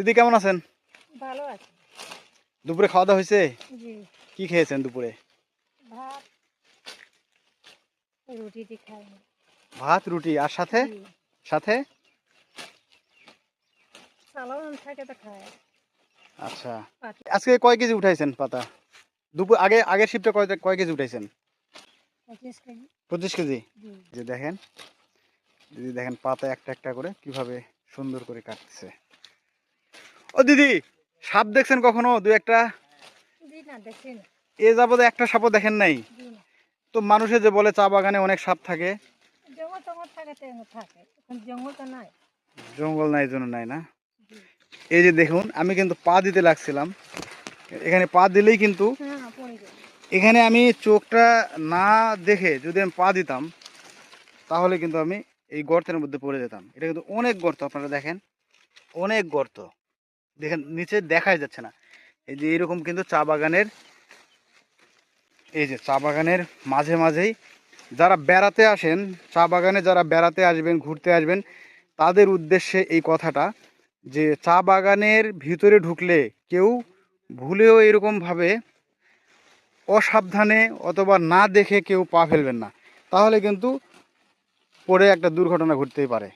দিদি কেমন আছেন? ভালো আছে। দুপুরে খাওয়া দাওয়া হয়েছে? জি। কি খেয়েছেন দুপুরে? ভাত রুটি খাই ভাত রুটি আর সাথে? সাথে? চালান থাকে তো খায়। আচ্ছা। আজকে কয় কেজি উঠাইছেন পাতা? দুপুর আগে আগের শিফটে কয় কয় কেজি উঠাইছেন? পঁচিশ কেজি। পঁচিশ কেজি? জি। যে দেখেন দিদি দেখেন পাতা একটা একটা করে কীভাবে সুন্দর করে কাটতেছে। ও দিদি সাপ দেখছেন কখনো? দু একটা? এ যাবতে একটা সাপও দেখেন নাই? তো মানুষে যে বলে চা বাগানে অনেক সাপ থাকে। জঙ্গল নাই। জন্য নাই না? এই যে দেখুন আমি কিন্তু পা দিতে লাগছিলাম। এখানে পা দিলেই কিন্তু যাবে এখানে আমি চোখটা না দেখে যদি আমি পা দিতাম তাহলে কিন্তু আমি এই গর্তের মধ্যে পড়ে যেতাম। এটা কিন্তু অনেক গর্ত আপনারা দেখেন। অনেক গর্ত। দেখেন, নিচে দেখাই যাচ্ছে না। এই যে এরকম কিন্তু চা বাগানের, এই যে চা বাগানের মাঝে মাঝেই যারা বেড়াতে আসেন, চা বাগানে যারা বেড়াতে আসবেন, ঘুরতে আসবেন, তাদের উদ্দেশ্যে এই কথাটা যে চা বাগানের ভিতরে ঢুকলে কেউ ভুলেও এরকমভাবে অসাবধানে অথবা না দেখে কেউ পা ফেলবেন না। তাহলে কিন্তু পরে একটা দুর্ঘটনা ঘটতেই পারে।